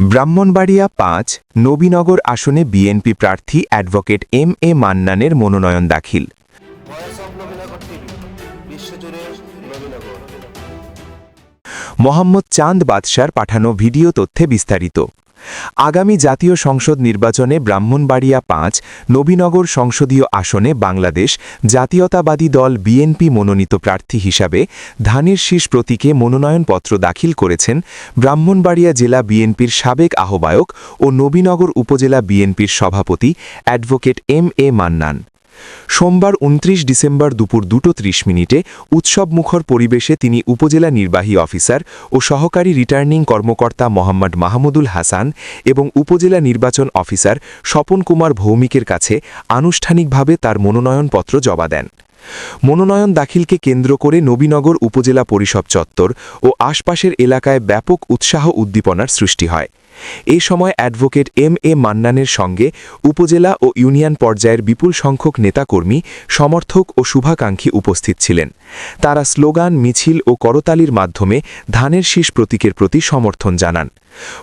ব্রাহ্মণবাড়িয়া পাঁচ, নবীনগর আসনে বিএনপি প্রার্থী অ্যাডভোকেট এম এ মান্নানের মনোনয়ন দাখিল। মোহাম্মদ চাঁদ বাদশার পাঠানো ভিডিও তথ্যে বিস্তারিত। আগামী জাতীয় সংসদ নির্বাচনে ব্রাহ্মণবাড়িয়া পাঁচ, নবীনগর সংসদীয় আসনে বাংলাদেশ, জাতীয়তাবাদী দল বিএনপি মনোনীত প্রার্থী হিসাবে ধানের শীষ প্রতীকে মনোনয়নপত্র দাখিল করেছেন ব্রাহ্মণবাড়িয়া জেলা বিএনপির সাবেক আহ্বায়ক ও নবীনগর উপজেলা বিএনপির সভাপতি অ্যাডভোকেট এম এ মান্নান। সোমবার উনত্রিশ ডিসেম্বর দুপুর দুটো ত্রিশ মিনিটে উৎসবমুখর পরিবেশে তিনি উপজেলা নির্বাহী অফিসার ও সহকারী রিটার্নিং কর্মকর্তা মোহাম্মদ মাহমুদুল হাসান এবং উপজেলা নির্বাচন অফিসার স্বপন কুমার ভৌমিকের কাছে আনুষ্ঠানিকভাবে তার মনোনয়নপত্র জমা দেন। মনোনয়ন দাখিলকে কেন্দ্র করে নবীনগর উপজেলা পরিষদ চত্বর ও আশপাশের এলাকায় ব্যাপক উৎসাহ উদ্দীপনার সৃষ্টি হয়। এ সময় অ্যাডভোকেট এম এ মান্নানের সঙ্গে উপজেলা ও ইউনিয়ন পর্যায়ের বিপুল সংখ্যক নেতাকর্মী, সমর্থক ও শুভাকাঙ্ক্ষী উপস্থিত ছিলেন। তারা স্লোগান, মিছিল ও করতালির মাধ্যমে ধানের শীষ প্রতীকের প্রতি সমর্থন জানান।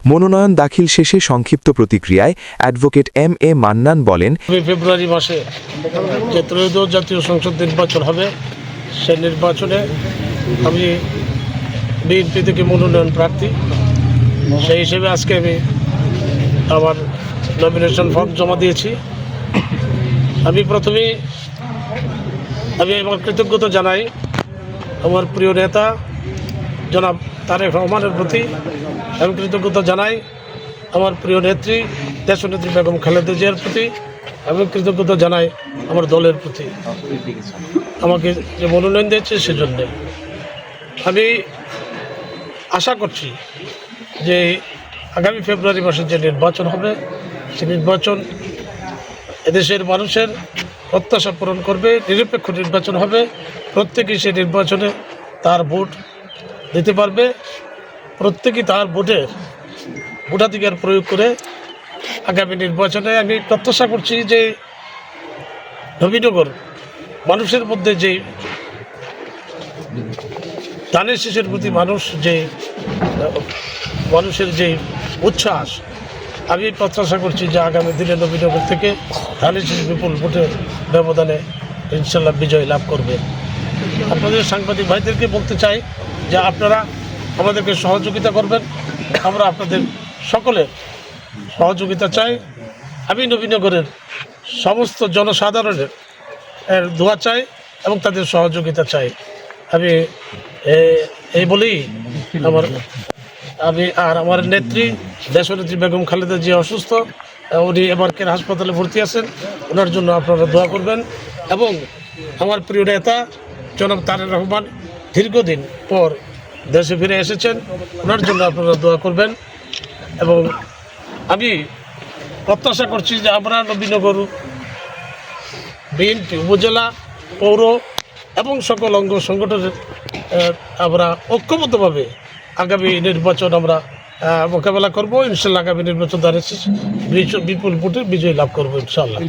মনোনয়ন দাখিল শেষে সংক্ষিপ্ত প্রতিক্রিয়ায় অ্যাডভোকেট এম এ মান্নান বলেন ফেব্রুয়ারি মাসে জাতীয় সংসদ নির্বাচন হবে সেই নির্বাচনে আমি বিএনপি থেকে মনোনয়ন প্রার্থী। সেই হিসেবে আজকে আমি আমার নমিনেশন ফর্ম জমা দিয়েছি। আমি প্রথমেই আমি আমার কৃতজ্ঞতা জানাই আমার প্রিয় নেতা জনাব তারেক রহমানের প্রতি। আমি কৃতজ্ঞতা জানাই আমার প্রিয় নেত্রী, দেশনেত্রী বেগম খালেদা জিয়ার প্রতি। আমি কৃতজ্ঞতা জানাই আমার দলের প্রতি। আমাকে যে মনোনয়ন দিয়েছে সেজন্য। আমি আশা করছি যে আগামী ফেব্রুয়ারি মাসে যে নির্বাচন হবে, সে নির্বাচন এদেশের মানুষের প্রত্যাশা পূরণ করবে, নিরপেক্ষ নির্বাচন হবে। প্রত্যেকেই সে নির্বাচনে তার ভোট দিতে পারবে। প্রত্যেকেই তার ভোটের ভোটাধিকার প্রয়োগ করে আগামী নির্বাচনে আমি প্রত্যাশা করছি যে নবীনগর মানুষের মধ্যে যে ধানের শীষের প্রতি মানুষ যে মানুষের যে উচ্ছ্বাস, আমি প্রত্যাশা করছি যে আগামী দিনে নবীনগর থেকে ধানের বিপুল ভোটের ব্যবধানে ইনশাল্লাহ বিজয় লাভ করবে। আপনাদের সাংবাদিক ভাইদেরকে বলতে চাই যে আপনারা আমাদেরকে সহযোগিতা করবেন। আমরা আপনাদের সকলের সহযোগিতা চাই। আমি নবীনগরের সমস্ত জনসাধারণের এর দোয়া চাই এবং তাদের সহযোগিতা চাই। আমি এই বলেই আমার আমি আর আমার নেত্রী দেশনেত্রী বেগম খালেদা জিয়া অসুস্থ। উনি এবারকের হাসপাতালে ভর্তি আছেন। ওনার জন্য আপনারা দোয়া করবেন। এবং আমার প্রিয় নেতা, জনাব তারেক রহমান, দীর্ঘদিন পর দেশে ফিরে এসেছেন। ওনার জন্য আপনারা দোয়া করবেন। এবং আমি প্রত্যাশা করছি যে আমরা নবীনগর, বিএনপি উপজেলা, পৌর এবং সকল অঙ্গ সংগঠনের আমরা ঐক্যবদ্ধভাবে আগামী নির্বাচন আমরা মোকাবেলা করব। ইনশাল্লাহ আগামী নির্বাচন দ্বারা বিপুল ভোটে বিজয় লাভ করব ইনশাল্লাহ।